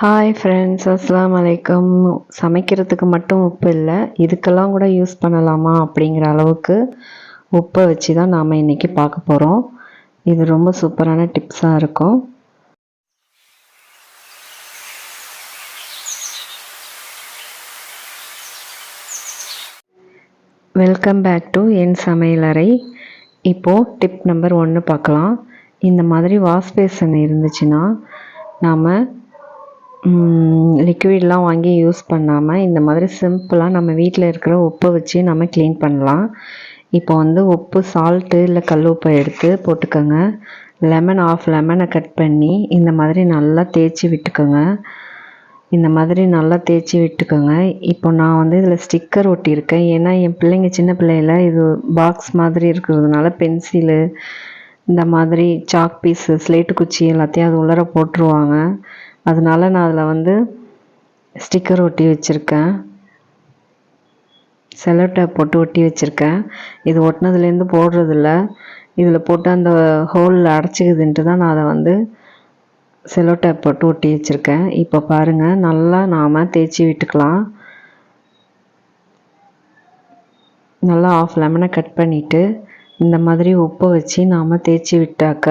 Hi friends அஸ்லாம் வலைக்கம் சமைக்கிறதுக்கு மட்டும் உப்பு இல்லை. இதுக்கெல்லாம் கூட யூஸ் பண்ணலாமா அப்படிங்கிற அளவுக்கு உப்பை வச்சு தான் நாம் இன்றைக்கி பார்க்க போகிறோம் இது ரொம்ப சூப்பரான டிப்ஸாக இருக்கும். வெல்கம் பேக் டு என் சமையலறை இப்போது டிப் நம்பர் ஒன்று பார்க்கலாம். இந்த மாதிரி வாஷ் பேசன் இருந்துச்சுன்னா நாம் லிக்விட்லாம் வாங்கி யூஸ் பண்ணாமல் இந்த மாதிரி சிம்பிளாக நம்ம வீட்டில் இருக்கிற உப்பை வச்சு நம்ம க்ளீன் பண்ணலாம். இப்போ வந்து உப்பு சால்ட்டு இல்லை கல் உப்பை எடுத்து போட்டுக்கோங்க. லெமன் ஆஃப் லெமனை கட் பண்ணி இந்த மாதிரி நல்லா தேய்ச்சி விட்டுக்கோங்க. இந்த மாதிரி நல்லா தேய்ச்சி விட்டுக்கோங்க. இப்போ நான் வந்து இதில் ஸ்டிக்கர் ஒட்டியிருக்கேன். ஏன்னா என் பிள்ளைங்க சின்ன பிள்ளையில இது பாக்ஸ் மாதிரி இருக்கிறதுனால பென்சிலு இந்த மாதிரி சாக் பீஸு ஸ்லேட்டு குச்சி எல்லாத்தையும் அது உள்ளர போட்டுருவாங்க. அதனால நான் அதில் வந்து ஸ்டிக்கர் ஒட்டி வச்சுருக்கேன். செலோ டேப் போட்டு ஒட்டி வச்சுருக்கேன். இது ஒட்டினதுலேருந்து போடுறதில்ல. இதில் போட்டு அந்த ஹோலில் அடைச்சிக்குதுன்ட்டு தான் நான் அதை வந்து செல்லோ டேப் போட்டு ஒட்டி வச்சுருக்கேன். இப்போ பாருங்கள் நல்லா நாம் தேய்ச்சி விட்டுக்கலாம். நல்லா ஆஃப் லெமனை கட் பண்ணிவிட்டு இந்த மாதிரி உப்பை வச்சு நாம் தேய்ச்சி விட்டாக்க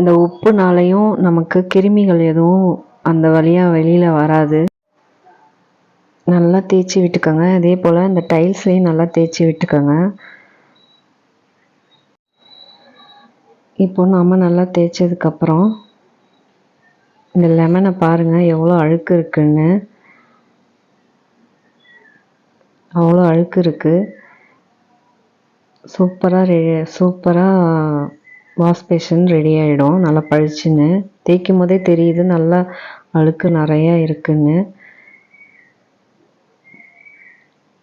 இந்த உப்புனாலையும் நமக்கு கிருமிகள் எதுவும் அந்த வழியாக வெளியில் வராது. நல்லா தேய்ச்சி விட்டுக்கோங்க. அதே போல் இந்த டைல்ஸ்லேயும் நல்லா தேய்ச்சி விட்டுக்கோங்க. இப்போ நாம் நல்லா தேய்ச்சதுக்கப்புறம் இந்த லெமனை பாருங்கள் எவ்வளோ அழுக்கு இருக்குன்னு. அவ்வளோ அழுக்கு இருக்குது சூப்பராக ரெ சூப்பராக வாஷ் பேஷன் ரெடி ஆகிடும் நல்லா பழிச்சுன்னு தேய்க்கும் போதே தெரியுது நல்லா அழுக்கு நிறையா இருக்குன்னு.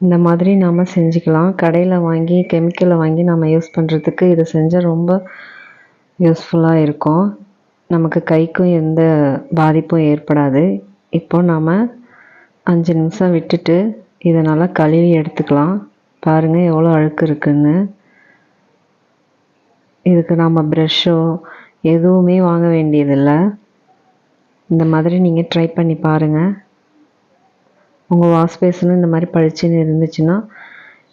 இந்த மாதிரி நாம் செஞ்சுக்கலாம். கடையில் வாங்கி கெமிக்கலை வாங்கி நம்ம யூஸ் பண்ணுறதுக்கு இதை செஞ்சால் ரொம்ப யூஸ்ஃபுல்லாக இருக்கும். நமக்கு கைக்கும் எந்த பாதிப்பும் ஏற்படாது. இப்போ நாம் அஞ்சு நிமிஷம் விட்டுட்டு இதை நல்லா கழுவி எடுத்துக்கலாம். பாருங்கள் எவ்வளோ அழுக்கு இருக்குன்னு. இதுக்கு நாம் ப்ரெஷ்ஷோ எதுவுமே வாங்க வேண்டியதில்லை. இந்த மாதிரி நீங்கள் ட்ரை பண்ணி பாருங்கள் உங்கள் வாஷ் பேஸனும் இந்த மாதிரி பழிச்சுன்னு இருந்துச்சுன்னா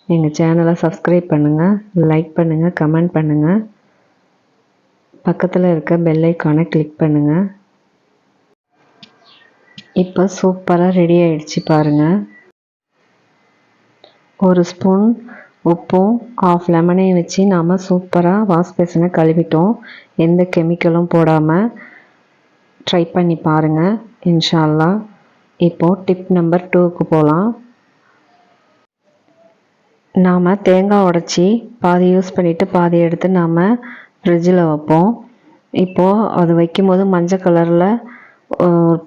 எங்கள் சேனலை சப்ஸ்கிரைப் பண்ணுங்கள் லைக் பண்ணுங்கள் கமெண்ட் பண்ணுங்கள் பக்கத்தில் இருக்க பெல் ஐக்கானை கிளிக் பண்ணுங்கள் இப்போ சூப்பராக ரெடி ஆயிடுச்சு பாருங்கள் ஒரு ஸ்பூன் உப்பும் ஆஃப் லெமனையும் வச்சு நாம் சூப்பராக வாஷ் பேசனை கழுவிட்டோம். எந்த கெமிக்கலும் போடாமல் ட்ரை பண்ணி பாருங்கள் இன்ஷால்லா. இப்போது டிப் நம்பர் டூக்கு போகலாம் நாம் தேங்காய் உடச்சி பாதி யூஸ் பண்ணிவிட்டு பாதி எடுத்து நாம் ஃப்ரிட்ஜில் வைப்போம். இப்போது அது வைக்கும்போது மஞ்சள் கலரில்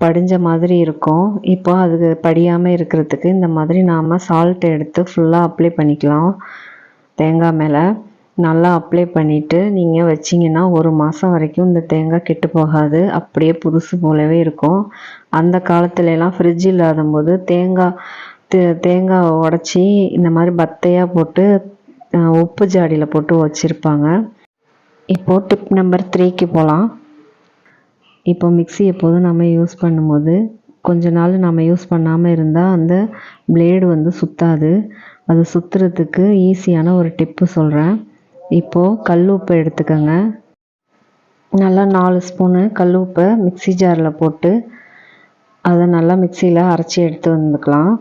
படிஞ்ச மாதிரி இருக்கும். இப்போ அது படியாமல் இருக்கிறதுக்கு இந்த மாதிரி நாம் சால்ட் எடுத்து ஃபுல்லாக அப்ளை பண்ணிக்கலாம். தேங்காய் மேலே. நல்லா அப்ளை பண்ணிவிட்டு நீங்கள் வச்சிங்கன்னா ஒரு மாதம் வரைக்கும் இந்த தேங்காய் கெட்டு போகாது. அப்படியே புதுசு போலவே இருக்கும். அந்த காலத்துலலாம் ஃப்ரிட்ஜ் இல்லாத போது தேங்காய் தே தேங்காய் உடச்சி இந்த மாதிரி பத்தையாக போட்டு உப்பு ஜாடியில் போட்டு வச்சுருப்பாங்க. இப்போது டிப் நம்பர் த்ரீக்கு போகலாம் இப்போ மிக்சி எப்போதும் நம்ம யூஸ் பண்ணும்போது கொஞ்ச நாள் நம்ம யூஸ் பண்ணாமல் இருந்தால் அந்த பிளேடு வந்து சுத்தாது. அது சுற்றுறதுக்கு ஈஸியான ஒரு டிப்பு சொல்கிறேன் இப்போது கல் உப்பு எடுத்துக்கோங்க. நல்லா நாலு ஸ்பூனு கல் உப்பை மிக்சி ஜாரில் போட்டு அதை நல்லா மிக்சியில் அரைச்சி எடுத்து வந்துக்கலாம்.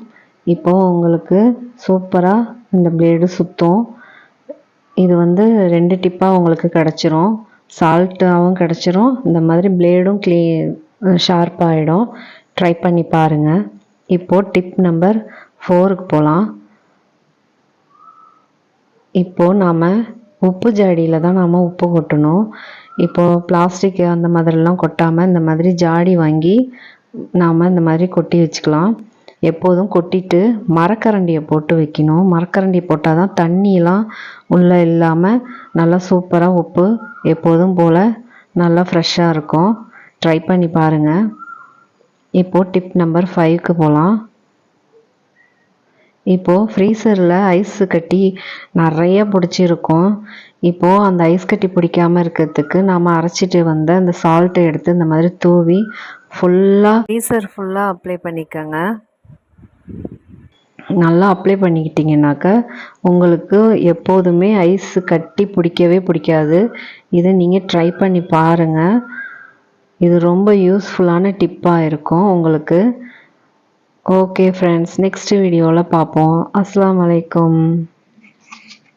இப்போது உங்களுக்கு சூப்பராக இந்த பிளேடு சுற்றும் இது வந்து ரெண்டு டிப்பாக உங்களுக்கு கிடச்சிரும். சால்ட்டாகவும் கிடச்சிரும். இந்த மாதிரி பிளேடும் க்ளீ ஷார்ப்பாகிடும் ட்ரை பண்ணி பாருங்கள் இப்போது டிப் நம்பர் ஃபோருக்கு போகலாம் இப்போது நாம் உப்பு ஜாடியில் தான் நாம் உப்பு கொட்டணும். இப்போது பிளாஸ்டிக் அந்த மாதிரிலாம் கொட்டாமல் இந்த மாதிரி ஜாடி வாங்கி நாம் இந்த மாதிரி கொட்டி வச்சுக்கலாம். எப்போதும் கொட்டிட்டு மரக்கரண்டியை போட்டு வைக்கணும். மரக்கரண்டி போட்டால் தான் தண்ணியெலாம் உள்ளே இல்லாமல் நல்லா சூப்பராக உப்பு எப்போதும் போல் நல்லா ஃப்ரெஷ்ஷாக இருக்கும். ட்ரை பண்ணி பாருங்கள் இப்போது டிப் நம்பர் ஃபைவ்க்கு போகலாம் இப்போது ஃப்ரீசரில் ஐஸ் கட்டி நிறைய பிடிச்சிருக்கும். இப்போது அந்த ஐஸ் கட்டி பிடிக்காமல் இருக்கிறதுக்கு நாம் அரைச்சிட்டு வந்த அந்த சால்ட்டை எடுத்து இந்த மாதிரி தூவி ஃபுல்லாக ஃப்ரீசர் ஃபுல்லாக அப்ளை பண்ணிக்கோங்க. நல்லா அப்ளை பண்ணிக்கிட்டிங்கனாக்க உங்களுக்கு எப்போதுமே ஐஸ் கட்டி பிடிக்கவே பிடிக்காது. இதை நீங்கள் ட்ரை பண்ணி பாருங்கள் இது ரொம்ப யூஸ்ஃபுல்லான டிப்பாக இருக்கும் உங்களுக்கு. ஓகே ஃப்ரெண்ட்ஸ் நெக்ஸ்ட் வீடியோவில் பார்ப்போம். அஸ்லாம் வலைக்கம்